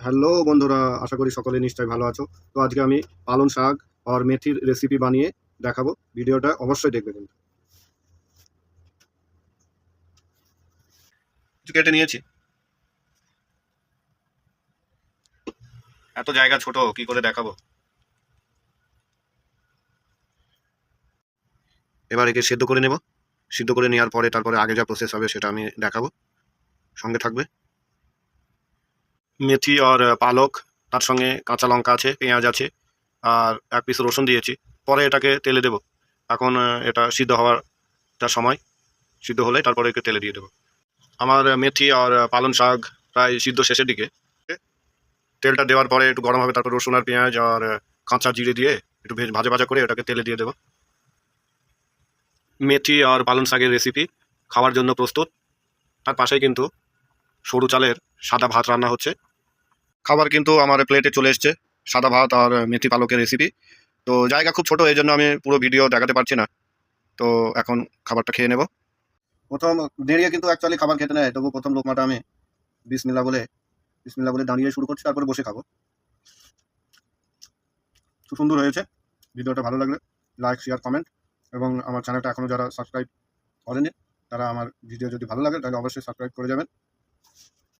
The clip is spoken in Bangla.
হ্যালো বন্ধুরা, আশা করি সকলে নিশ্চয়ই ভালো আছো। তো আজকে আমি পালং শাক আর মেথির রেসিপি বানিয়ে দেখাবো। ভিডিওটা অবশ্যই দেখবে কিন্তু। কেটে নিয়েছি। এত জায়গা ছোট, কি করে দেখাবো? এবার একে সেদ্ধ করে নেব। সিদ্ধ করে নেওয়ার পরে, তারপরে আগে যা প্রসেস হবে সেটা আমি দেখাবো। সঙ্গে থাকবে। মেথি আর পালক, তার সঙ্গে কাঁচা লঙ্কা আছে, পেঁয়াজ আছে, আর এক পিস রসুন দিয়েছি। পরে এটাকে তেলে দেব। এখন এটা সিদ্ধ হওয়ার তার সময়। সিদ্ধ হলে তারপরে একে তেলে দিয়ে দেবো। আমার মেথি আর পালং শাক প্রায় সিদ্ধ শেষের দিকে। তেলটা দেওয়ার পরে একটু গরম হবে, তারপর রসুন আর পেঁয়াজ আর কাঁচা জিরে দিয়ে একটু ভেজ, ভাজা ভাজা করে এটাকে তেলে দিয়ে দেবো। মেথি আর পালং শাকের রেসিপি খাওয়ার জন্য প্রস্তুত। তার পাশেই কিন্তু সরু চালের সাদা ভাত রান্না হচ্ছে। খাবার কিন্তু আমার প্লেটে চলে এসছে, সাদা ভাত আর মেথি পালকের রেসিপি তো জায়গা খুব ছোট এই জন্য আমি পুরো ভিডিও দেখাতে পারছি না। তো এখন খাবারটা খেয়ে নেব। প্রথম দেরিয়ে কিন্তু অ্যাকচুয়ালি খাবার খেতে নেয় তবু প্রথম লোকমাটা আমি বিসমিল্লা বলে বিসমিল্লা বলে দাঁড়িয়ে শুরু করছি, তারপরে বসে খাব। খুব সুন্দর হয়েছে, ভিডিওটা ভালো লাগলে লাইক শেয়ার কমেন্ট এবং আমার চ্যানেলটা এখনও যারা সাবস্ক্রাইব করেনি, তারা আমার ভিডিও যদি ভালো লাগে, তাহলে অবশ্যই সাবস্ক্রাইব করে যাবেন।